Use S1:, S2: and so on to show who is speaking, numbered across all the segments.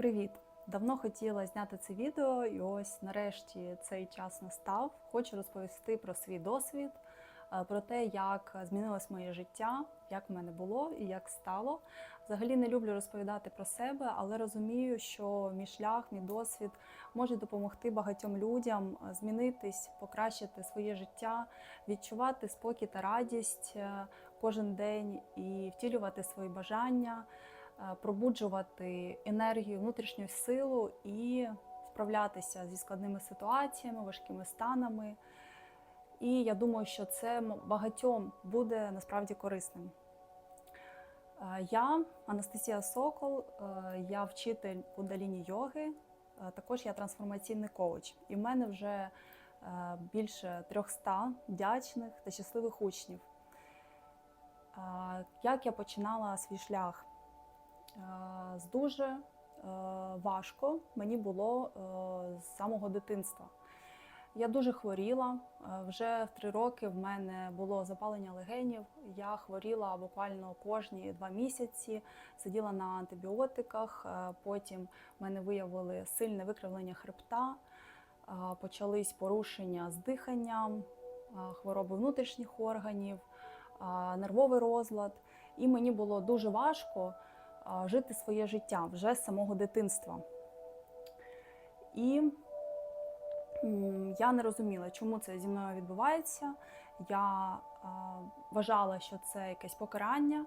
S1: Привіт! Давно хотіла зняти це відео, і ось нарешті цей час настав. Хочу розповісти про свій досвід, е, про те, як змінилось моє життя, як в мене було і як стало. Взагалі не люблю розповідати про себе, але розумію, що мій шлях, мій досвід може допомогти багатьом людям е, змінитись, покращити своє життя, відчувати спокій та радість е, кожен день і втілювати свої бажання пробуджувати енергію, внутрішню силу і справлятися зі складними ситуаціями, важкими станами. І я думаю, що це багатьом буде насправді корисним. Е, Я Анастасія Сокол, е, я вчитель кундаліні йоги, е, також я трансформаційний коуч. І в мене вже е, більше 300 вдячних та щасливих учнів. Е, Як я починала свій шлях? Е, з дуже е, важко мені було е, з самого дитинства. Я дуже хворіла. Вже в три роки в мене було запалення легенів. Я хворіла буквально кожні два місяці, сиділа на антибіотиках. Потім в мене виявили сильне викривлення хребта, почались порушення з диханням, хвороби внутрішніх органів, нервовий розлад. І мені було дуже важко жити своє життя вже з самого дитинства. І я не розуміла, чому це зі мною відбувається. Я вважала, що це якесь покарання.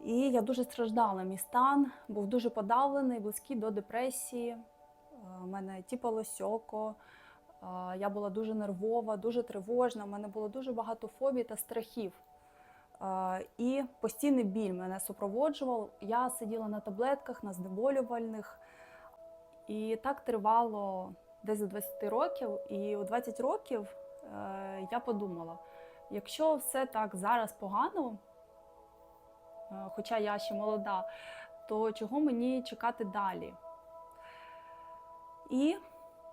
S1: І я дуже страждала. Мій стан був дуже подавлений, близький до депресії. У мене тіпалось око, я була дуже нервова, дуже тривожна. У мене було дуже багато фобій та страхів. І постійний біль мене супроводжував. Я сиділа на таблетках, на знеболювальних. І так тривало десь до 20 років. І у 20 років е, я подумала: якщо все так зараз погано, е, хоча я ще молода, то чого мені чекати далі? І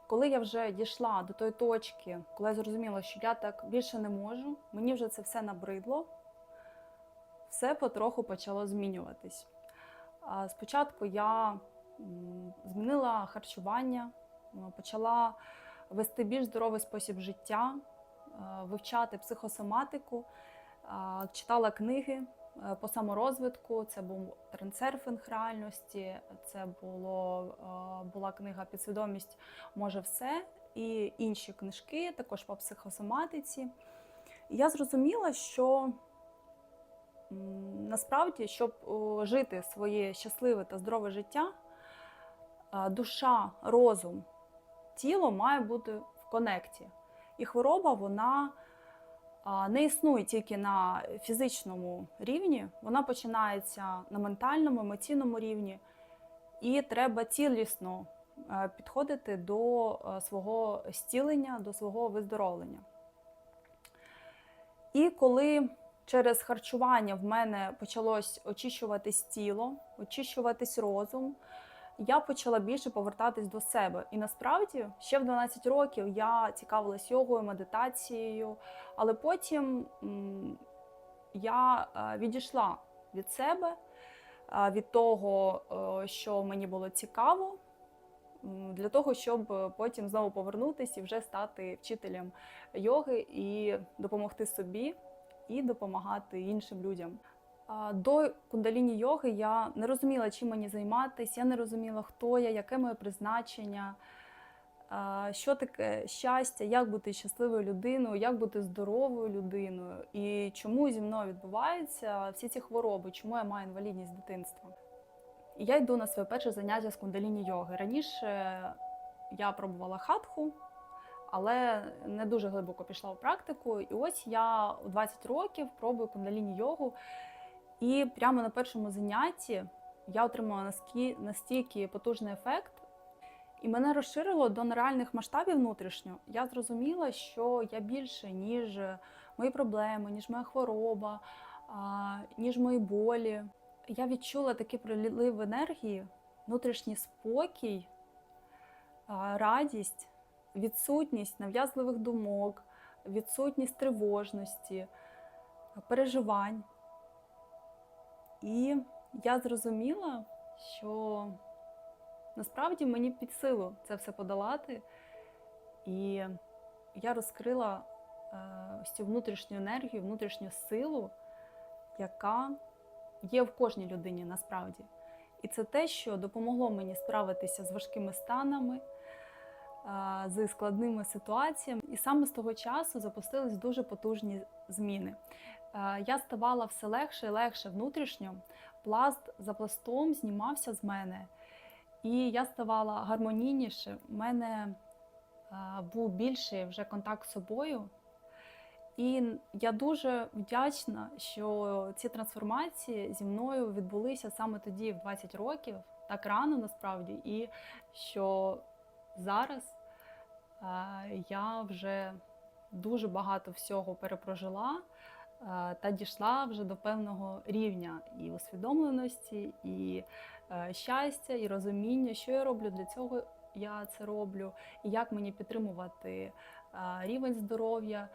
S1: коли я вже дійшла до тої точки, коли я зрозуміла, що я так більше не можу, мені вже це все набридло все потроху почало змінюватись. Спочатку я змінила харчування, почала вести більш здоровий спосіб життя, е, вивчати психосоматику, читала книги е, по саморозвитку. Це був трансерфінг реальності, це було, е, була книга Підсвідомість може все і інші книжки, також по психосоматиці. Я зрозуміла, що Насправді, щоб жити своє щасливе та здорове життя, душа, розум, тіло має бути в конекті. І хвороба вона не існує тільки на фізичному рівні, вона починається на ментальному, емоційному рівні, і треба цілісно е, підходити до е, свого зцілення, до свого виздоровлення. І коли через харчування в мене почалось очищуватись тіло, очищуватись розум. Я почала більше повертатись до себе. І насправді ще в 12 років я цікавилась йогою, медитацією, але потім я е, відійшла від себе, е, від того, е, що мені було цікаво, для того, щоб потім знову повернутися і вже стати вчителем йоги і допомогти собі і допомагати іншим людям. До кундаліні йоги я не розуміла, чим мені займатися, я не розуміла, хто я, яке моє призначення, що таке щастя, як бути щасливою людиною, як бути здоровою людиною і чому зі мною відбуваються всі ці хвороби, чому я маю інвалідність з дитинства. І я йду на своє перше заняття з кундаліні йоги. Раніше я пробувала хатху, але не дуже глибоко пішла в практику. І ось я у 20 років пробую кундаліні йогу. І прямо на першому занятті я отримала настільки потужний ефект, і мене розширило до нереальних масштабів внутрішньо. Я зрозуміла, що я більше, ніж мої проблеми, ніж моя хвороба, ніж мої болі. Я відчула такий прилив енергії, внутрішній спокій, радість відсутність нав'язливих думок, відсутність тривожності, переживань. І я зрозуміла, що насправді мені під силу це все подолати. І я розкрила е, ось цю внутрішню енергію, внутрішню силу, яка є в кожній людині насправді. І це те, що допомогло мені справитися з важкими станами, з складними ситуаціями. І саме з того часу запустились дуже потужні зміни. Я ставала все легше і легше внутрішньо. Пласт за пластом знімався з мене, і я ставала гармонійніше. У мене був більший вже контакт з собою. І я дуже вдячна, що ці трансформації зі мною відбулися саме тоді, в 20 років, так рано насправді, і що зараз я вже дуже багато всього перепрожила е, та дійшла вже до певного рівня і усвідомленості, і е, щастя, і розуміння, що я роблю для цього. Я це роблю, і як мені підтримувати е, рівень здоров'я.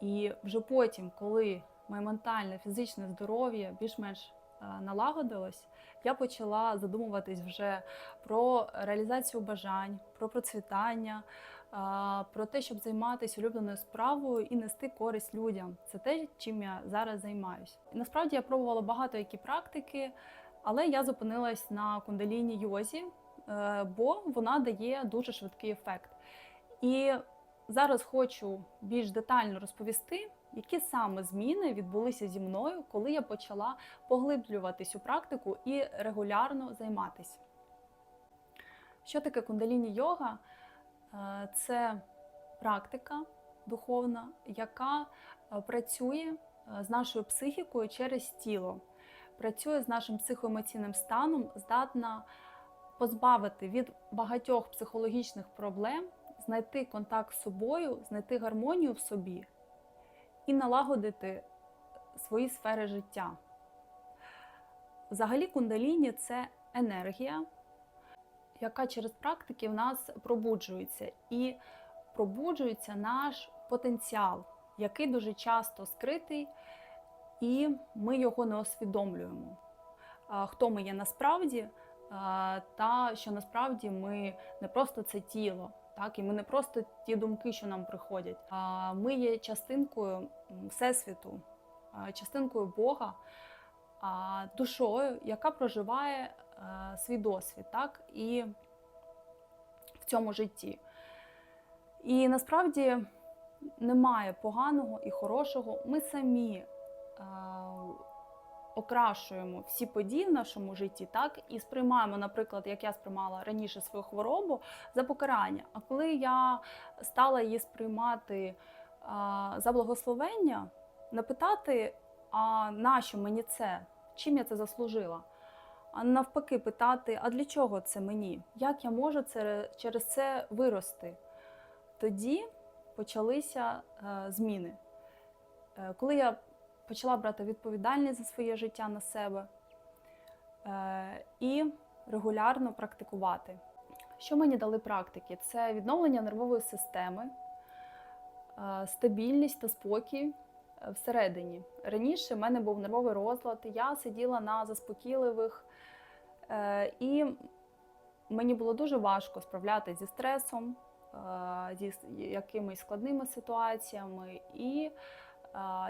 S1: І вже потім, коли моє ментальне, фізичне здоров'я більш-менш е, налагодилось, я почала задумуватись вже про реалізацію бажань, про процвітання, е, про те, щоб займатися улюбленою справою і нести користь людям. Це те, чим я зараз займаюся. Насправді я пробувала багато які практики, але я зупинилась на кундаліні йозі, е, бо вона дає дуже швидкий ефект. І зараз хочу більш детально розповісти, які саме зміни відбулися зі мною, коли я почала поглиблюватись у практику і регулярно займатися. Що таке кундаліні йога? Е, Це практика духовна, яка е, працює е, з нашою психікою через тіло, працює з нашим психоемоційним станом, здатна позбавити від багатьох психологічних проблем, знайти контакт з собою, знайти гармонію в собі і налагодити свої сфери життя. Взагалі, кундаліні це енергія, яка через практики в нас пробуджується. І пробуджується наш потенціал, який дуже часто скритий, і ми його не усвідомлюємо. Хто ми є насправді, та що насправді ми не просто це тіло, так і ми не просто ті думки, що нам приходять. А ми є частинкою всесвіту, частинкою Бога, душою, яка проживає е, свій досвід, так і в цьому житті. І насправді немає поганого і хорошого. Ми самі е, окрашуємо всі події в нашому житті, так і сприймаємо, наприклад, як я сприймала раніше свою хворобу за покарання. А коли я стала її сприймати а, за благословення, напитати, а нащо мені це? Чим я це заслужила? А навпаки, питати, а для чого це мені? Як я можу це, через це вирости? Тоді почалися е, зміни. Е, коли я почала брати відповідальність за своє життя на себе е, і регулярно практикувати. Що мені дали практики? Це відновлення нервової системи, е, стабільність та спокій е, всередині. Раніше в мене був нервовий розлад, я сиділа на заспокійливих, і мені було дуже важко справлятися зі стресом, зі якимись складними ситуаціями. І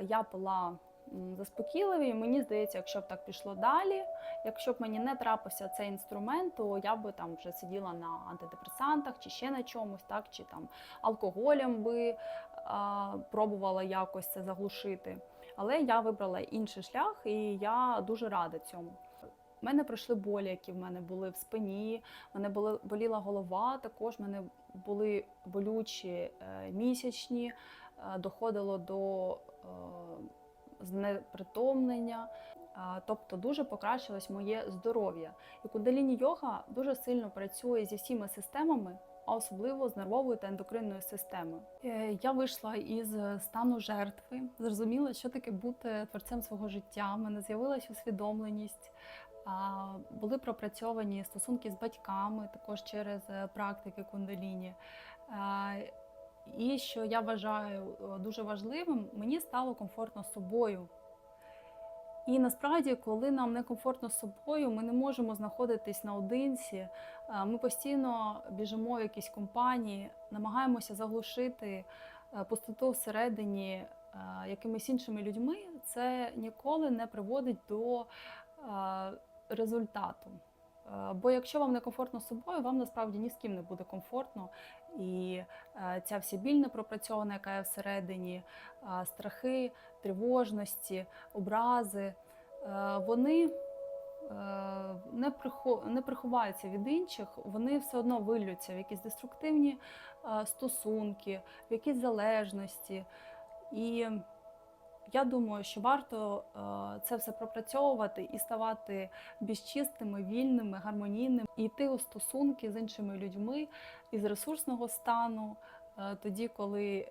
S1: я пила м, заспокійливі. І мені здається, якщо б так пішло далі, якщо б мені не трапився цей інструмент, то я би там вже сиділа на антидепресантах чи ще на чомусь, так чи там алкоголем би а, пробувала якось це заглушити. Але я вибрала інший шлях, і я дуже рада цьому. У мене пройшли болі, які в мене були в спині, в мене були, боліла голова, також в мене були болючі е, місячні, е, доходило до знепритомнення. А, Тобто дуже покращилось моє здоров'я. І кундаліні йога дуже сильно працює зі всіма системами, а особливо з нервовою та ендокринною системою. Е, Я вийшла із стану жертви, зрозуміла, що таке бути творцем свого життя. У мене з'явилася усвідомленість. Були пропрацьовані стосунки з батьками, також через е, практики кундаліні. І що я вважаю е, дуже важливим, мені стало комфортно з собою. І насправді, коли нам некомфортно з собою, ми не можемо знаходитись наодинці. Е, Ми постійно біжимо в якісь компанії, намагаємося заглушити е, пустоту всередині якимись іншими людьми. Це ніколи не приводить до результату. Бо якщо вам не комфортно з собою, вам насправді ні з ким не буде комфортно. І е, ця вся біль непропрацьована, яка є всередині, е, страхи, тривожності, образи, е, вони не, приховаються від інших, вони все одно вилються в якісь деструктивні стосунки, в якісь залежності. І я думаю, що варто е, це все пропрацьовувати і ставати більш чистими, вільними, гармонійними, і йти у стосунки з іншими людьми із ресурсного стану, е, тоді, коли е,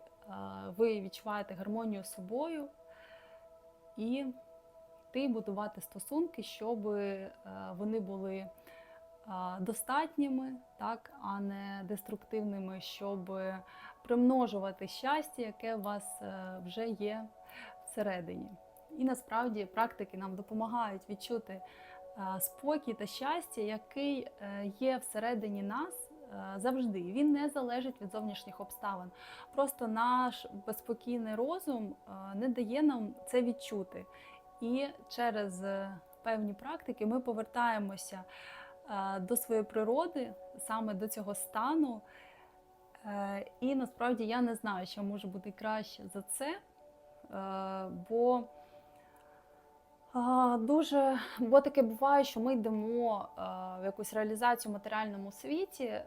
S1: ви відчуваєте гармонію з собою, і йти будувати стосунки, щоб вони були достатніми, так, а не деструктивними, щоб примножувати щастя, яке у вас вже є всередині. І насправді практики нам допомагають відчути е, спокій та щастя, який е, є всередині нас е, завжди. Він не залежить від зовнішніх обставин. Просто наш безспокійний розум не дає нам це відчути. І через певні практики ми повертаємося до своєї природи, саме до цього стану. І насправді я не знаю, що може бути краще за це. Е, Бо дуже бо таке буває, що ми йдемо е, в якусь реалізацію в матеріальному світі, е,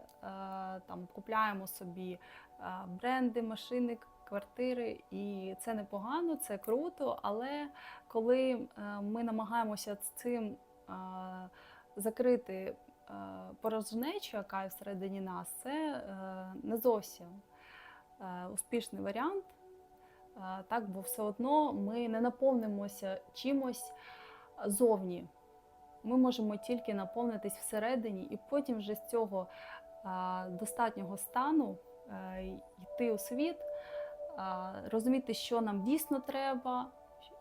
S1: там купляємо собі бренди, машини, квартири, і це непогано, це круто. Але коли ми намагаємося з цим закрити порожнечу, яка є всередині нас, це не зовсім успішний варіант. Так, бо все одно ми не наповнимося чимось зовні. Ми можемо тільки наповнитись всередині, і потім вже з цього достатнього стану е, йти у світ, розуміти, що нам дійсно треба,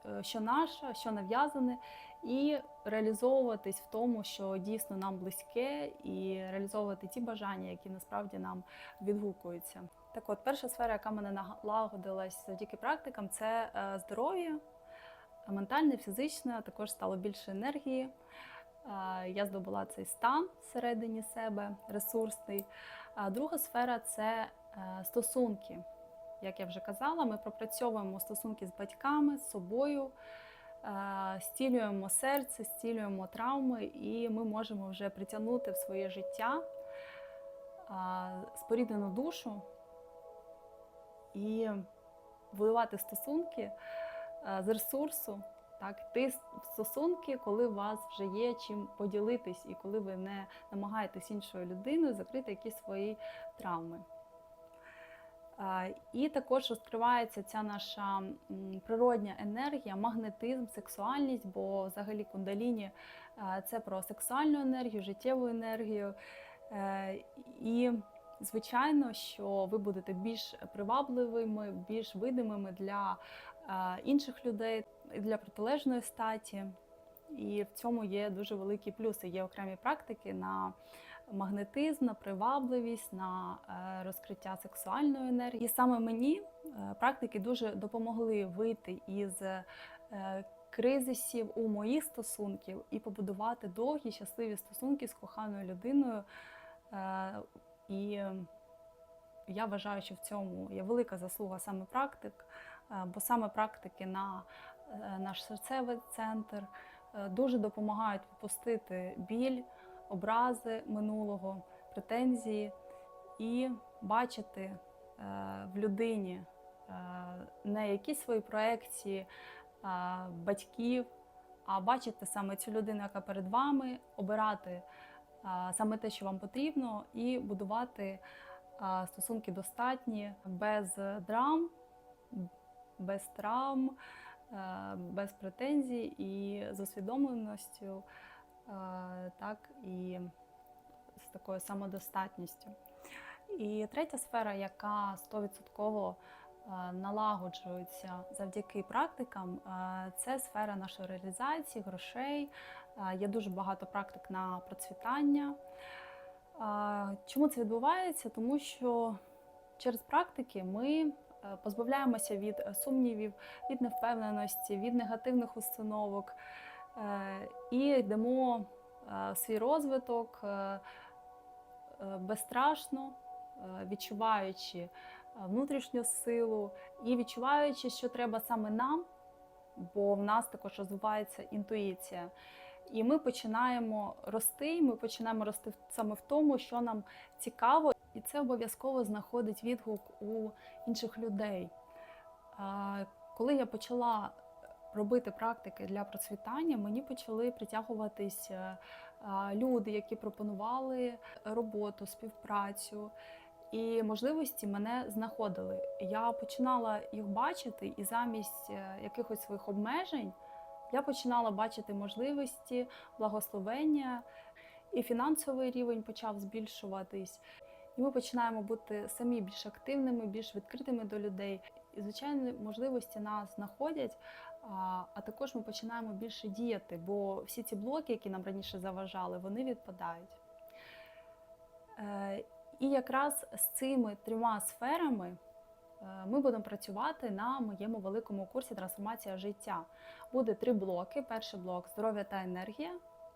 S1: е, що наше, що нав'язане, і реалізовуватись в тому, що дійсно нам близьке, і реалізовувати ті бажання, які насправді нам відгукуються. Так от, перша сфера, яка мене налагодилась завдяки практикам, це е, здоров'я, ментальне, фізичне, також стало більше енергії. Е, Я здобула цей стан всередині себе, ресурсний. А друга сфера це е, стосунки. Як я вже казала, ми пропрацьовуємо стосунки з батьками, з собою, стілюємо серце, стілюємо травми, і ми можемо вже притягнути в своє життя споріднену душу і будувати стосунки з ресурсу, так, ти стосунки, коли у вас вже є чим поділитись, і коли ви не намагаєтесь іншою людиною закрити якісь свої травми. Е, І також розкривається ця наша природня енергія, магнетизм, сексуальність, бо взагалі кундаліні е, це про сексуальну енергію, життєву енергію. Е, І звичайно, що ви будете більш привабливими, більш видимими для інших людей, для протилежної статі. І в цьому є дуже великі плюси. Є окремі практики на магнетизм, на привабливість, на е, розкриття сексуальної енергії. І саме мені е, практики дуже допомогли вийти із е, кризисів у моїх стосунків і побудувати довгі, щасливі стосунки з коханою людиною. І я вважаю, що в цьому є велика заслуга саме практик, бо саме практики на наш серцевий центр дуже допомагають відпустити біль, образи минулого, претензії і бачити е, в людині е, не якісь свої проекції е, батьків, а бачити саме цю людину, яка перед вами, обирати саме те, що вам потрібно, і будувати стосунки достатні без драм, без травм, без претензій і з усвідомленістю, так і з такою самодостатністю. І третя сфера, яка 100% е, завдяки практикам, е, це сфера нашої реалізації, грошей. Е, Є дуже багато практик на процвітання. Е, Чому це відбувається? Тому що через практики ми е, позбавляємося від е, сумнівів, від невпевненості, від негативних установок е, і йдемо е, свій розвиток е, е, безстрашно, е, відчуваючи е, внутрішню силу і відчуваючи, що треба саме нам, бо в нас також розвивається інтуїція. І ми починаємо рости, ми починаємо рости саме в тому, що нам цікаво, і це обов'язково знаходить відгук у інших людей. Коли я почала робити практики для процвітання, мені почали притягуватись е, люди, які пропонували роботу, співпрацю. І можливості мене знаходили. Я починала їх бачити, і замість е, якихось своїх обмежень я починала бачити можливості, благословення, і фінансовий рівень почав збільшуватись. І ми починаємо бути самі більш активними, більш відкритими до людей. І, звичайно, можливості нас знаходять, а, також ми починаємо більше діяти, бо всі ці блоки, які нам раніше заважали, вони відпадають. Е, І якраз з цими трьома сферами е, ми будемо працювати на моєму великому курсі Трансформація життя. Буде три блоки. Перший блок здоров'я та енергія,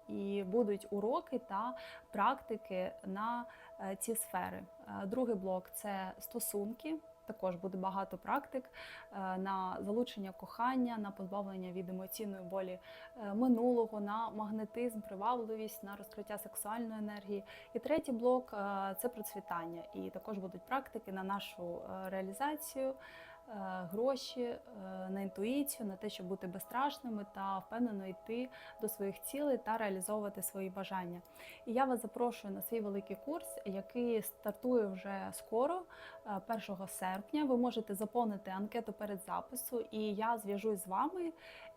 S1: і будуть уроки та практики на е, ці сфери. Другий блок це стосунки. Також буде багато практик е, на залучення кохання, на позбавлення від емоційної болі е, минулого, на магнетизм, привабливість, на розкриття сексуальної енергії. І третій блок е, це процвітання. І також будуть практики на нашу реалізацію, гроші, е, на інтуїцію, на те, щоб бути безстрашними та впевнено йти до своїх цілей та реалізовувати свої бажання. І я вас запрошую на свій великий курс, який стартує вже скоро, е, 1 серпня. Ви можете заповнити анкету перед запису, і я зв'яжусь з вами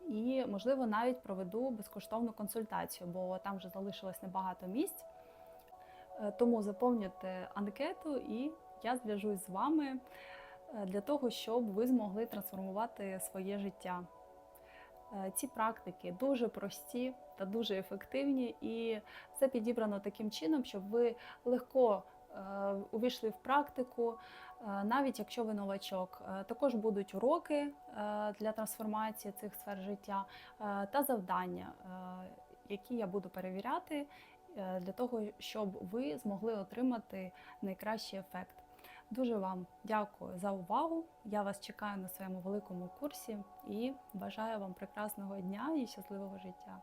S1: і, можливо, навіть проведу безкоштовну консультацію, бо там вже залишилось небагато місць. Е, Тому заповнюйте анкету, і я зв'яжусь з вами е, для того, щоб ви змогли трансформувати своє життя. Е, Ці практики дуже прості та дуже ефективні, і все підібрано таким чином, щоб ви легко е, увійшли в практику, е, навіть якщо ви новачок. Е, Також будуть уроки е, для трансформації цих сфер життя е, та завдання, е, які я буду перевіряти е, для того, щоб ви змогли отримати найкращий ефект. Дуже вам дякую за увагу. Я вас чекаю на своєму великому курсі і бажаю вам прекрасного дня і щасливого життя.